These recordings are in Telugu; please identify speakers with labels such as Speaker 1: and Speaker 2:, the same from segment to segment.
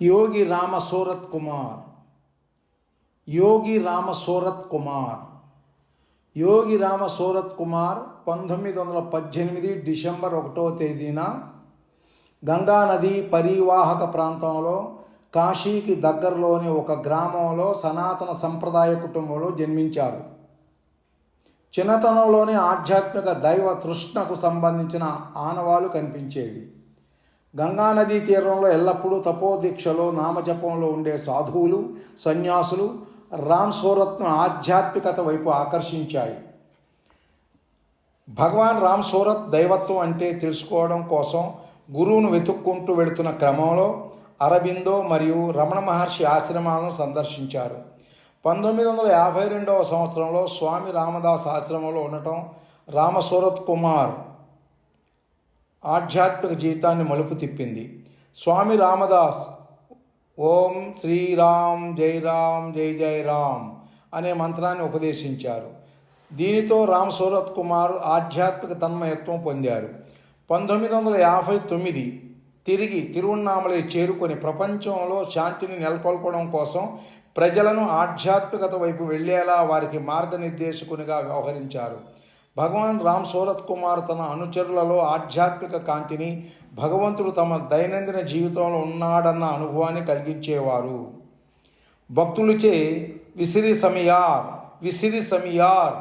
Speaker 1: యోగి రామ సూరత్ కుమార్. యోగి రామ సూరత్ కుమార్. యోగి రామ సూరత్ కుమార్ పంతొమ్మిది వందల పద్దెనిమిది డిసెంబర్ ఒకటో తేదీన గంగా నది పరివాహక ప్రాంతంలో కాశీకి దగ్గరలోని ఒక గ్రామంలో సనాతన సంప్రదాయ కుటుంబంలో జన్మించారు. చిన్నతనంలోనే ఆధ్యాత్మిక దైవ తృష్ణకు సంబంధించిన ఆనవాలు కనిపించేవి. గంగానదీ తీరంలో ఎల్లప్పుడూ తపోదీక్షలో నామజపంలో ఉండే సాధువులు సన్యాసులు రామ్ సూరత్ను ఆధ్యాత్మికత వైపు ఆకర్షించాయి. భగవాన్ రామ్ సూరత్ దైవత్వం అంటే తెలుసుకోవడం కోసం గురువును వెతుక్కుంటూ వెళుతున్న క్రమంలో అరబిందో మరియు రమణ మహర్షి ఆశ్రమాలను సందర్శించారు. పంతొమ్మిది వందల యాభై రెండవ సంవత్సరంలో స్వామి రామదాస్ ఆశ్రమంలో ఉండటం రామసూరత్ కుమార్ ఆధ్యాత్మిక జీవితాన్ని మలుపు తిప్పింది. స్వామి రామదాస్ ఓం శ్రీరామ్ జై రామ్ జై జై రామ్ అనే మంత్రాన్ని ఉపదేశించారు. దీనితో రామ్ సూరత్ కుమార్ ఆధ్యాత్మిక తన్మయత్వం పొందారు. పంతొమ్మిది వందల యాభై తొమ్మిది తిరిగి తిరువన్నామలై చేరుకొని ప్రపంచంలో శాంతిని నెలకొల్పడం కోసం ప్రజలను ఆధ్యాత్మికత వైపు వెళ్ళేలా వారికి మార్గనిర్దేశకునిగా వ్యవహరించారు. భగవాన్ రామ్ సూరత్ కుమార్ తన అనుచరులలో ఆధ్యాత్మిక కాంతిని భగవంతుడు తమ దైనందిన జీవితంలో ఉన్నాడన్న అనుభవాన్ని కలిగించేవారు. భక్తులచే విసిరి సమయార్ విసిరి సమయార్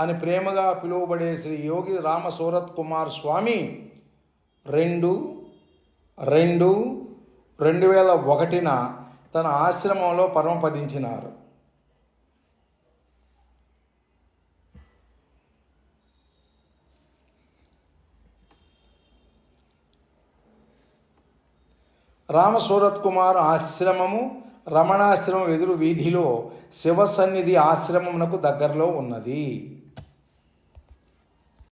Speaker 1: అని ప్రేమగా పిలువబడే శ్రీ యోగి రామ సూరత్ కుమార్ స్వామి రెండు రెండు రెండు వేల ఒకటిన తన ఆశ్రమంలో పరమపదించినారు. రామసూరత్ కుమార్ ఆశ్రమము రమణాశ్రమం ఎదురు వీధిలో శివసన్నిధి ఆశ్రమమునకు దగ్గరలో ఉన్నది.